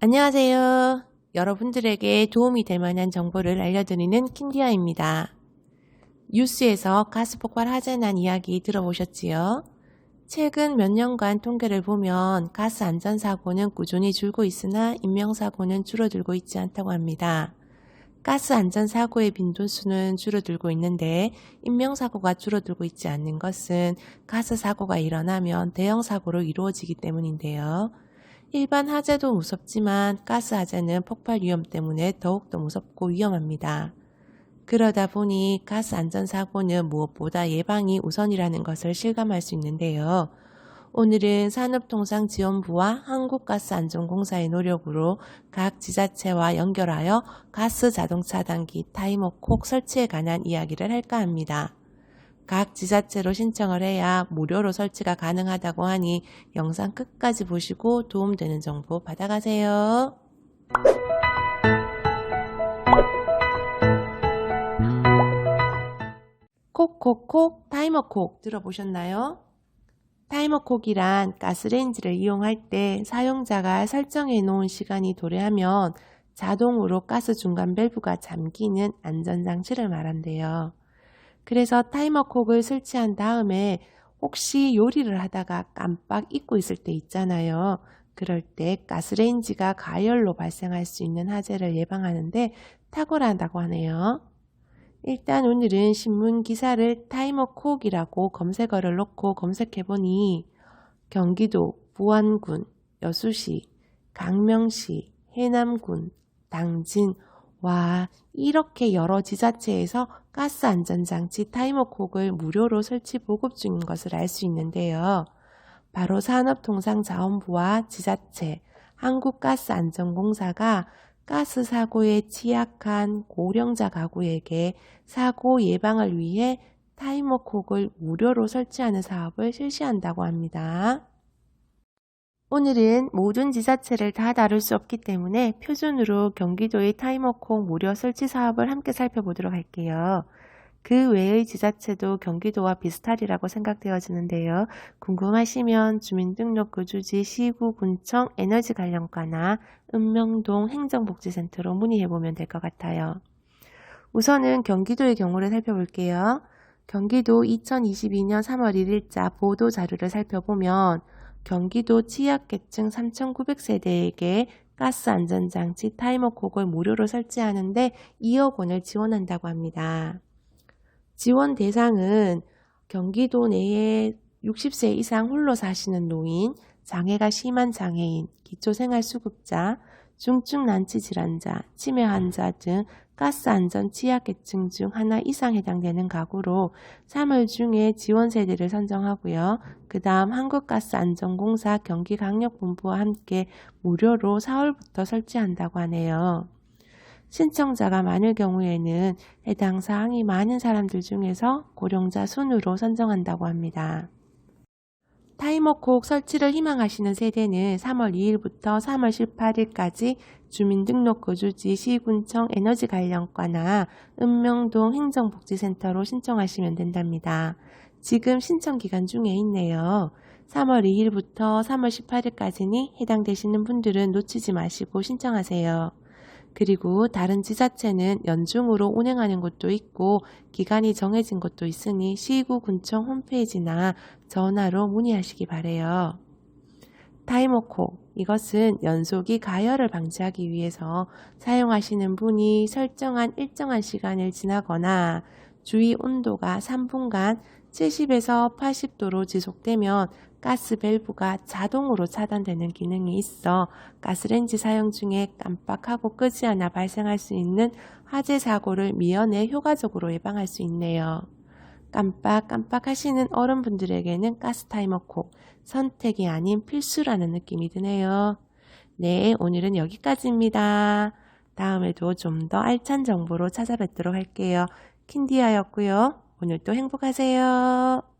안녕하세요. 여러분들에게 도움이 될 만한 정보를 알려드리는 킨디아입니다. 뉴스에서 가스 폭발하재 난 이야기 들어보셨지요? 최근 몇 년간 통계를 보면 가스 안전사고는 꾸준히 줄고 있으나 인명사고는 줄어들고 있지 않다고 합니다. 가스 안전사고의 빈도수는 줄어들고 있는데 인명사고가 줄어들고 있지 않는 것은 가스 사고가 일어나면 대형 사고로 이루어지기 때문인데요. 일반 화재도 무섭지만 가스 화재는 폭발 위험 때문에 더욱더 무섭고 위험합니다. 그러다 보니 가스 안전사고는 무엇보다 예방이 우선이라는 것을 실감할 수 있는데요. 오늘은 산업통상지원부와 한국가스안전공사의 노력으로 각 지자체와 연결하여 가스 자동차 단기 타이머 콕 설치에 관한 이야기를 할까 합니다. 각 지자체로 신청을 해야 무료로 설치가 가능하다고 하니 영상 끝까지 보시고 도움되는 정보 받아가세요. 콕콕콕 타이머콕 들어보셨나요? 타이머콕이란 가스레인지를 이용할 때 사용자가 설정해 놓은 시간이 도래하면 자동으로 가스 중간 밸브가 잠기는 안전장치를 말한대요. 그래서 타이머콕을 설치한 다음에 혹시 요리를 하다가 깜빡 잊고 있을 때 있잖아요. 그럴 때 가스레인지가 가열로 발생할 수 있는 화재를 예방하는데 탁월하다고 하네요. 일단 오늘은 신문 기사를 타이머콕이라고 검색어를 넣고 검색해보니 경기도 부안군, 여수시, 강명시, 해남군, 당진, 와 이렇게 여러 지자체에서 가스 안전장치 타이머콕을 무료로 설치 보급 중인 것을 알 수 있는데요. 바로 산업통상자원부와 지자체, 한국가스안전공사가 가스 사고에 취약한 고령자 가구에게 사고 예방을 위해 타이머콕을 무료로 설치하는 사업을 실시한다고 합니다. 오늘은 모든 지자체를 다 다룰 수 없기 때문에 표준으로 경기도의 타이머콕 무료 설치 사업을 함께 살펴보도록 할게요. 그 외의 지자체도 경기도와 비슷하리라고 생각되어지는데요. 궁금하시면 주민등록 거주지 시구 군청 에너지 관련과나 읍명동 행정복지센터로 문의해 보면 될 것 같아요. 우선은 경기도의 경우를 살펴볼게요. 경기도 2022년 3월 1일자 보도 자료를 살펴보면 경기도 취약계층 3,900세대에게 가스 안전장치 타이머콕을 무료로 설치하는데 2억 원을 지원한다고 합니다. 지원 대상은 경기도 내에 60세 이상 홀로 사시는 노인, 장애가 심한 장애인, 기초생활수급자, 중증 난치 질환자, 치매 환자 등 가스 안전 취약계층 중 하나 이상 해당되는 가구로 3월 중에 지원 세대를 선정하고요. 그 다음 한국가스안전공사 경기강력본부와 함께 무료로 4월부터 설치한다고 하네요. 신청자가 많을 경우에는 해당 사항이 많은 사람들 중에서 고령자 순으로 선정한다고 합니다. 타이머콕 설치를 희망하시는 세대는 3월 2일부터 3월 18일까지 주민등록 거 주지 시군청 에너지 관련과나 읍명동 행정복지센터로 신청하시면 된답니다. 지금 신청 기간 중에 있네요. 3월 2일부터 3월 18일까지니 해당되시는 분들은 놓치지 마시고 신청하세요. 그리고 다른 지자체는 연중으로 운행하는 곳도 있고 기간이 정해진 곳도 있으니 시구 군청 홈페이지나 전화로 문의하시기 바래요. 타이머콕 이것은 연속이 가열을 방지하기 위해서 사용하시는 분이 설정한 일정한 시간을 지나거나 주위 온도가 3분간 70에서 80도로 지속되면 가스 밸브가 자동으로 차단되는 기능이 있어 가스렌지 사용 중에 깜빡하고 끄지 않아 발생할 수 있는 화재 사고를 미연에 효과적으로 예방할 수 있네요. 깜빡 깜빡 하시는 어른분들에게는 가스 타이머 콕 선택이 아닌 필수라는 느낌이 드네요. 네, 오늘은 여기까지입니다. 다음에도 좀 더 알찬 정보로 찾아뵙도록 할게요. 킨디아였고요. 오늘도 행복하세요.